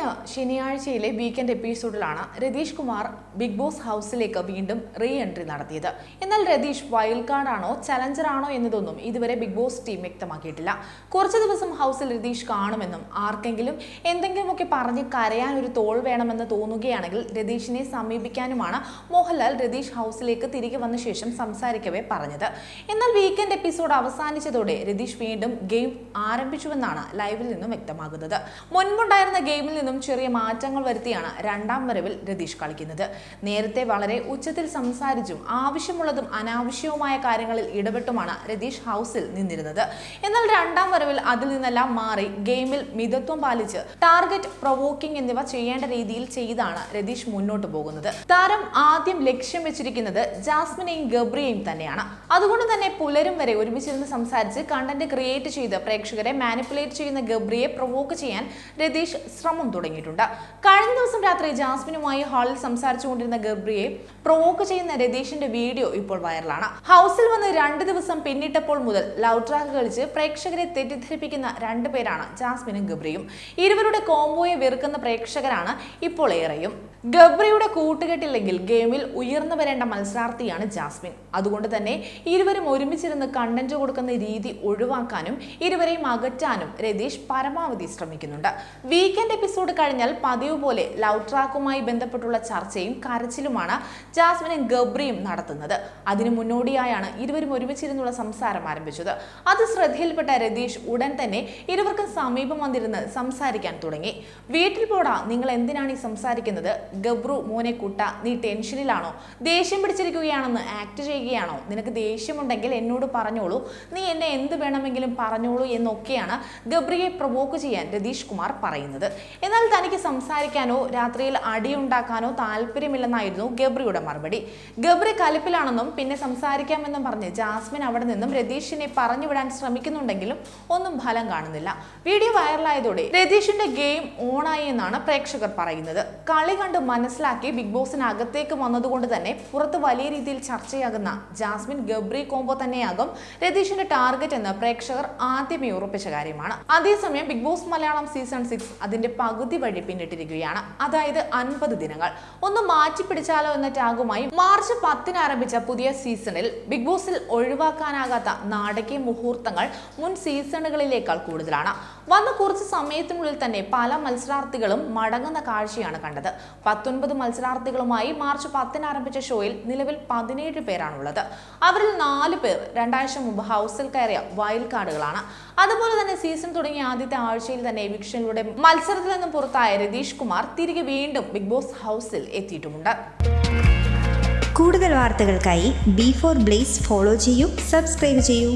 ഇക്കഴിഞ്ഞ ശനിയാഴ്ചയിലെ വീക്കെൻഡ് എപ്പിസോഡിലാണ് രതീഷ് കുമാർ ബിഗ് ബോസ് ഹൗസിലേക്ക് വീണ്ടും റീ എൻട്രി നടത്തിയത്. എന്നാൽ രതീഷ് വൈൽഡ് കാർഡാണോ ചലഞ്ചറാണോ എന്നതൊന്നും ഇതുവരെ ബിഗ് ബോസ് ടീം വ്യക്തമാക്കിയിട്ടില്ല. കുറച്ച് ദിവസം ഹൗസിൽ രതീഷ് കാണുമെന്നും ആർക്കെങ്കിലും എന്തെങ്കിലുമൊക്കെ പറഞ്ഞ് കരയാൻ ഒരു തോൾ വേണമെന്ന് തോന്നുകയാണെങ്കിൽ രതീഷിനെ സമീപിക്കാനുമാണ് മോഹൻലാൽ രതീഷ് ഹൗസിലേക്ക് തിരികെ വന്ന ശേഷം സംസാരിക്കവേ പറഞ്ഞത്. എന്നാൽ വീക്കെൻഡ് എപ്പിസോഡ് അവസാനിച്ചതോടെ രതീഷ് വീണ്ടും ഗെയിം ആരംഭിച്ചുവെന്നാണ് ലൈവിൽ നിന്നും വ്യക്തമാകുന്നത്. മുൻപുണ്ടായിരുന്ന ഗെയിമിൽ നിന്നും ചെറിയ മാറ്റങ്ങൾ വരുത്തിയാണ് രണ്ടാം വരവിൽ രതീഷ് കളിക്കുന്നത്. നേരത്തെ വളരെ ഉച്ചത്തിൽ സംസാരിച്ചും ആവശ്യമുള്ളതും അനാവശ്യവുമായ കാര്യങ്ങളിൽ ഇടപെട്ടുമാണ് രതീഷ് ഹൗസിൽ നിന്നിരുന്നത്. എന്നാൽ രണ്ടാം വരവിൽ അതിൽ നിന്നെല്ലാം മാറി ഗെയിമിൽ മിതത്വം പാലിച്ച് ടാർഗറ്റ് പ്രൊവോക്കിംഗ് എന്നിവ ചെയ്യേണ്ട രീതിയിൽ ചെയ്താണ് രതീഷ് മുന്നോട്ട് പോകുന്നത്. താരം ആദ്യം ലക്ഷ്യം വെച്ചിരിക്കുന്നത് ജാസ്മിനെയും ഗബ്രിയെയും തന്നെയാണ്. അതുകൊണ്ട് തന്നെ പുലരും വരെ ഒരുമിച്ചിരുന്ന് സംസാരിച്ച് കണ്ടന്റ് ക്രിയേറ്റ് ചെയ്ത് പ്രേക്ഷകരെ മാനിപ്പുലേറ്റ് ചെയ്യുന്ന ഗബ്രിയെ പ്രൊവോക്ക് ചെയ്യാൻ രതീഷ് ശ്രമം തുടങ്ങിയിട്ടുണ്ട്. കഴിഞ്ഞ ദിവസം രാത്രി ജാസ്മിനുമായി ഹാളിൽ സംസാരിച്ചുകൊണ്ടിരുന്ന ഗബ്രിയെ പ്രൊവോക്ക് ചെയ്യുന്ന രതീഷിന്റെ വീഡിയോ ഇപ്പോൾ വൈറലാണ്. ഹൗസിൽ വന്ന് രണ്ട് ദിവസം പിന്നിട്ടപ്പോൾ മുതൽ ലവ് ട്രാക്ക് കളിച്ച് പ്രേക്ഷകരെ തെറ്റിദ്ധരിപ്പിക്കുന്ന രണ്ടുപേരാണ് ജാസ്മിനും ഗബ്രിയും. ഇരുവരുടെ കോംബോയെ വെറുക്കുന്ന പ്രേക്ഷകരാണ് ഇപ്പോൾ ഏറെയും. ഗബ്രിയുടെ കൂട്ടുകെട്ടില്ലെങ്കിൽ ഗെയിമിൽ ഉയർന്നു വരേണ്ട മത്സരാർത്ഥിയാണ് ജാസ്മിൻ. അതുകൊണ്ട് തന്നെ ഇരുവരും ഒരുമിച്ചിരുന്ന് കണ്ടന്റ് കൊടുക്കുന്ന രീതി ഒഴിവാക്കാനും ഇരുവരെയും അകറ്റാനും രതീഷ് പരമാവധി ശ്രമിക്കുന്നുണ്ട്. വീക്കെൻഡ് എപ്പിസോഡ് കഴിഞ്ഞാൽ പതിവ് പോലെ ലവ് ട്രാക്കുമായി ബന്ധപ്പെട്ടുള്ള ചർച്ചയും കരച്ചിലുമാണ് ജാസ്മിനും ഗബ്രിയും നടത്തുന്നത്. അതിനു മുന്നോടിയായാണ് ഇരുവരും ഒരുമിച്ചിരുന്നുള്ള സംസാരം ആരംഭിച്ചത്. അത് ശ്രദ്ധയിൽപ്പെട്ട രതീഷ് ഉടൻ തന്നെ ഇരുവർക്കും സമീപം വന്നിരുന്ന് സംസാരിക്കാൻ തുടങ്ങി. വീട്ടിൽ പോടാ നിങ്ങൾ എന്തിനാണ് ഈ സംസാരിക്കുന്നത്? ഗബ്രു മോനെ കൂട്ട നീ ടെൻഷനിലാണോ? ദേഷ്യം പിടിച്ചിരിക്കുകയാണെന്ന് ആക്ട് ചെയ്യുകയാണോ? നിനക്ക് ദേഷ്യമുണ്ടെങ്കിൽ എന്നോട് പറഞ്ഞോളൂ. നീ എന്നെ എന്ത് വേണമെങ്കിലും പറഞ്ഞോളൂ എന്നൊക്കെയാണ് ഗബ്രിയെ പ്രൊവോക്ക് ചെയ്യാൻ രതീഷ് കുമാർ പറയുന്നത്. എന്നാൽ തനിക്ക് സംസാരിക്കാനോ രാത്രിയിൽ അടിയുണ്ടാക്കാനോ താല്പര്യമില്ലെന്നായിരുന്നു ഗബ്രിയുടെ മറുപടി. ഗബ്രി കലിപ്പിലാണെന്നും പിന്നെ സംസാരിക്കാമെന്നും പറഞ്ഞ് ജാസ്മിൻ അവിടെ നിന്നും രതീഷിനെ പറഞ്ഞു വിടാൻ ശ്രമിക്കുന്നുണ്ടെങ്കിലും ഒന്നും ഫലം കാണുന്നില്ല. വീഡിയോ വൈറലായതോടെ രതീഷിന്റെ ഗെയിം ഓണായി എന്നാണ് പ്രേക്ഷകർ പറയുന്നത്. കളി കണ്ട് മനസ്സിലാക്കി ബിഗ് ബോസിനകത്തേക്ക് വന്നതുകൊണ്ട് തന്നെ പുറത്ത് വലിയ രീതിയിൽ ചർച്ചയാകുന്ന ജാസ്മിൻ ഗബ്രി കോംബോ തന്നെയാകും രതീഷിന്റെ ടാർഗറ്റ് എന്ന് പ്രേക്ഷകർ ആദ്യമേ ഉറപ്പിച്ച കാര്യമാണ്. അതേസമയം big boss Malayalam season six അതിന്റെ പകുതി വഴി പിന്നിട്ടിരിക്കുകയാണ്. അതായത് അൻപത് ദിനങ്ങൾ. ഒന്ന് മാറ്റി പിടിച്ചാലോ എന്ന ടാഗുമായി മാർച്ച് പത്തിന് ആരംഭിച്ച പുതിയ സീസണിൽ ബിഗ് ബോസിൽ ഒഴിവാക്കാനാകാത്ത നാടകീയ മുഹൂർത്തങ്ങൾ മുൻ സീസണുകളിലേക്കാൾ കൂടുതലാണ്. വന്ന കുറച്ച് സമയത്തിനുള്ളിൽ തന്നെ പല മത്സരാർത്ഥികളും മടങ്ങുന്ന കാഴ്ചയാണ് കണ്ടത്. പത്തൊൻപത് മത്സരാർത്ഥികളുമായി മാർച്ച് പത്തിന് ആരംഭിച്ച ഷോയിൽ നിലവിൽ പതിനേഴ് പേരാണുള്ളത്. അവരിൽ നാല് പേർ രണ്ടാഴ്ച മുമ്പ് ഹൗസിൽ കയറിയ വൈൽഡ് കാർഡുകളാണ്. അതുപോലെ തന്നെ സീസൺ തുടങ്ങിയ ആദ്യത്തെ ആഴ്ചയിൽ തന്നെ എവിക്ഷനിലൂടെ മത്സരത്തിൽ നിന്നും പുറത്തായ രതീഷ് കുമാർ തിരികെ വീണ്ടും ബിഗ് ബോസ് ഹൗസിൽ എത്തിയിട്ടുമുണ്ട്. കൂടുതൽ വാർത്തകൾക്കായി ബി ഫോർ ബ്ലേസ് ഫോളോ ചെയ്യൂ സബ്സ്ക്രൈബ് ചെയ്യൂ.